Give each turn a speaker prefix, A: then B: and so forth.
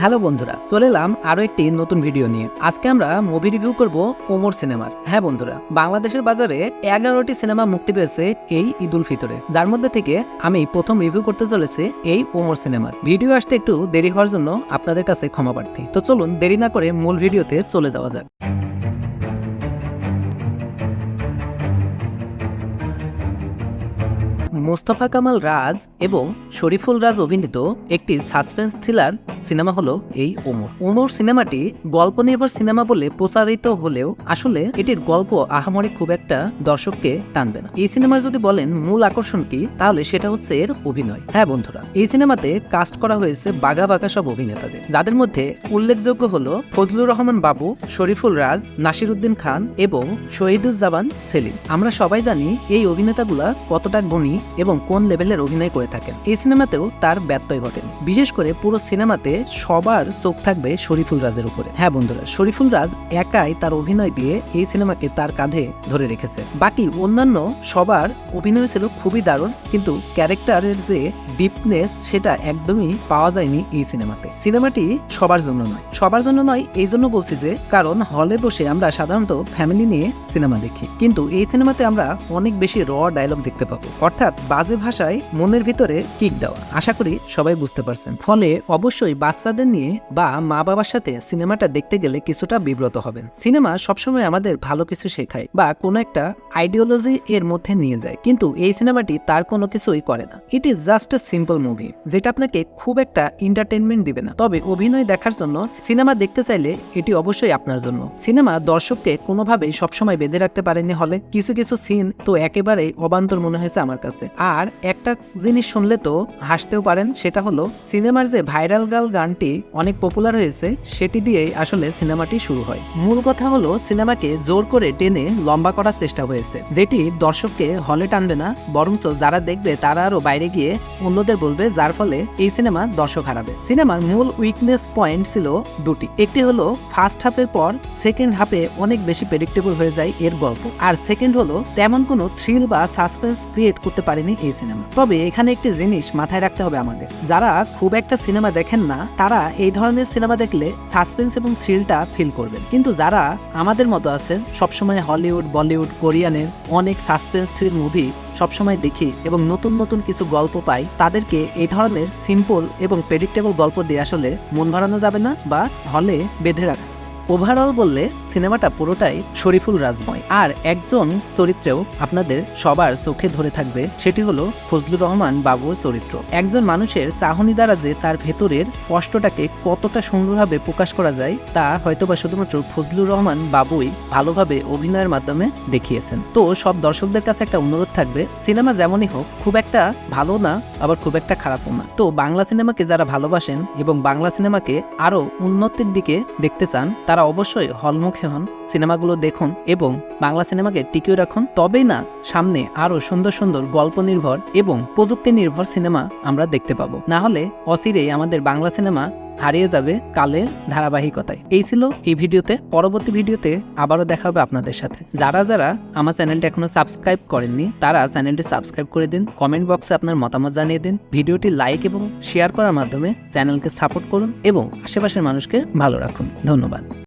A: Hello বন্ধুরা, চলে এলাম আরও একটি নতুন ভিডিও নিয়ে। আজকে আমরা মুভি রিভিউ করব ওমর সিনেমার। হ্যাঁ বন্ধুরা, বাংলাদেশের বাজারে এগারোটি সিনেমা মুক্তি পেয়েছে এই ঈদুল ফিতরে, যার মধ্যে থেকে আমি প্রথম রিভিউ করতে চলেছি এই ওমর সিনেমার। ভিডিও আসতে একটু দেরি হওয়ার জন্য আপনাদের কাছে ক্ষমা প্রার্থী। তো চলুন দেরি না করে মূল ভিডিওতে চলে যাওয়া যাক। মোস্তফা কামাল রাজ এবং শরীফুল রাজ অভিনীত একটি সাসপেন্স থ্রিলার সিনেমা হলো এই ওমর। ওমর সিনেমাটি গল্প নির্ভর সিনেমা বলে প্রচারিত হলেও আসলে এটির গল্প আহামরি খুব একটা দর্শককে টানবে না। এই সিনেমার যদি বলেন মূল আকর্ষণ কি, তাহলে সেটা হচ্ছে এর অভিনয়। হ্যাঁ বন্ধুরা, এই সিনেমাতে কাস্ট করা হয়েছে বাঘা বাঘা সব অভিনেতাদের। যাদের মধ্যে উল্লেখযোগ্য হলো ফজলুর রহমান বাবু, শরীফুল রাজ নাসির উদ্দিন খান এবং শহীদুজ্জামান সেলিম। আমরা সবাই জানি এই অভিনেতাগুলা কতটা গুণী এবং কোন লেভেলের অভিনয় করে থাকেন। এই সিনেমাতেও তার ব্যত্যয় ঘটেন বিশেষ করে পুরো সিনেমাতে সবার চোখ থাকবে শরীফুল রাজের উপরে। হ্যাঁ বন্ধুরা, শরীফুল রাজ একাই তার অভিনয় দিয়ে এই সিনেমাকে তার কাঁধে ধরে রেখেছে। বাকি অন্যান্য সবার অভিনয় ছিল খুবই দারুণ, কিন্তু ক্যারেক্টারের যে ডিপনেস সেটা একদমই পাওয়া যায়নি এই সিনেমাতে। সিনেমাটি সবার জন্য নয়। সবার জন্য নয়, এই জন্য বলছি যে, কারণ হলে বসে আমরা সাধারণত ফ্যামিলি নিয়ে সিনেমা দেখি। কিন্তু এই সিনেমাতে আমরা অনেক বেশি র ডায়লগ দেখতে পাবো। অর্থাৎ বাজে ভাষায় মনের ভিতরে কিক দেওয়া। আশা করি সবাই বুঝতে পারছেন। ফলে অবশ্যই বাচ্চাদের নিয়ে বা মা বাবার সাথে সিনেমাটা দেখতে গেলে কিছুটা বিব্রত হবেন। সিনেমা সবসময় আমাদের ভালো কিছু শেখায় বা কোনো একটা আইডিওলজি এর মধ্যে নিয়ে যায়। কিন্তু এই সিনেমাটি তার কোনো কিছুই করে না। It is just a simple movie যেটা আপনাকে খুব একটা এন্টারটেনমেন্ট দিবে না। তবে অভিনয় দেখার জন্য সিনেমা দেখতে চাইলে এটি অবশ্যই আপনার জন্য। সিনেমা দর্শককে কোনোভাবেই সবসময় বেঁধে রাখতে পারেনি হলে। কিছু কিছু সিন তো একেবারেই অবান্তর মনে হয়েছে আমার কাছে। আর একটা জিনিস শুনলে তো হাসতেও পারেন, সেটা হলো সিনেমার যে ভাইরাল গাল গানটি অনেক পপুলার হয়েছে, সেটি দিয়েই আসলে সিনেমাটি শুরু হয়। মূল কথা হলো সিনেমাকে জোর করে টেনে লম্বা করার চেষ্টা হয়েছে, যেটি দর্শককে হলে টানবে না, বরঞ্চ যারা দেখবে তারা আরও বাইরে গিয়ে অন্যদের বলবে, যার ফলে এই সিনেমা দর্শক হারাবে। সিনেমার মূল উইকনেস পয়েন্ট ছিল দুটি। একটি হলো ফার্স্ট হাফের পর সেকেন্ড হাফে অনেক বেশি প্রেডিক্টেবল হয়ে যায় এর গল্প। আর সেকেন্ড হলো তেমন কোনো থ্রিল বা সাসপেন্স ক্রিয়েট করতে পারেনি এই সিনেমা। তবে এখানে একটি জিনিস মাথায় রাখতে হবে আমাদের। যারা খুব একটা সিনেমা দেখেন না, তারা এই ধরনের সিনেমা দেখলে সাসপেন্স এবং থ্রিলটা ফিল করবেন। কিন্তু যারা আমাদের মতো আছেন, সবসময় হলিউড, বলিউড, কোরিয়ানের অনেক সাসপেন্স থ্রিল মুভি সবসময় দেখি এবং নতুন নতুন কিছু গল্প পাই, তাদেরকে এই ধরনের সিম্পল এবং প্রেডিক্টেবল গল্প দিয়ে আসলে মন ভরানো যাবে না বা হলে বেঁধে রাখা। ওভারঅল বললে, সিনেমাটা পুরোটাই শরীফুল রাজময়। আর একজন চরিত্রেও আপনাদের সবার চোখে ধরে থাকবে, সেটি হলো ফজলুর রহমান বাবুর চরিত্র। একজন মানুষের চাহনি দ্বারা যে তার ভেতরের কষ্টটাকে কতটা সুন্দরভাবে প্রকাশ করা যায়, তা হয়তোবা শুধুমাত্র ফজলুর রহমান বাবুই ভালোভাবে অভিনয়ের মাধ্যমে দেখিয়েছেন। তো সব দর্শকদের কাছে একটা অনুরোধ থাকবে, সিনেমা যেমনই হোক, খুব একটা ভালো না, আবার খুব একটা খারাপও না। তো বাংলা সিনেমাকে যারা ভালোবাসেন এবং বাংলা সিনেমাকে আরও উন্নতির দিকে দেখতে চান অবশ্যই হলমুখে হন, সিনেমাগুলো দেখুন এবং বাংলা সিনেমাকে টিকিয়ে রাখুন। তবেই না, সামনে আরও সুন্দর সুন্দর গল্প নির্ভর এবং প্রযুক্তি নির্ভর সিনেমা আমরা দেখতে পাবো। না হলে অচিরেই আমাদের বাংলা সিনেমা হারিয়ে যাবে কালের ধারাবাহিকতায়। এই ছিল এই ভিডিওতে। পরবর্তী ভিডিওতে আবারও দেখা হবে আপনাদের সাথে। যারা যারা আমার চ্যানেলটা এখনও সাবস্ক্রাইব করেননি, তারা চ্যানেলটি সাবস্ক্রাইব করে দিন। কমেন্ট বক্সে আপনার মতামত জানিয়ে দিন। ভিডিওটি লাইক এবং শেয়ার করার মাধ্যমে চ্যানেলকে সাপোর্ট করুন এবং আশেপাশের মানুষকে ভালো রাখুন। ধন্যবাদ।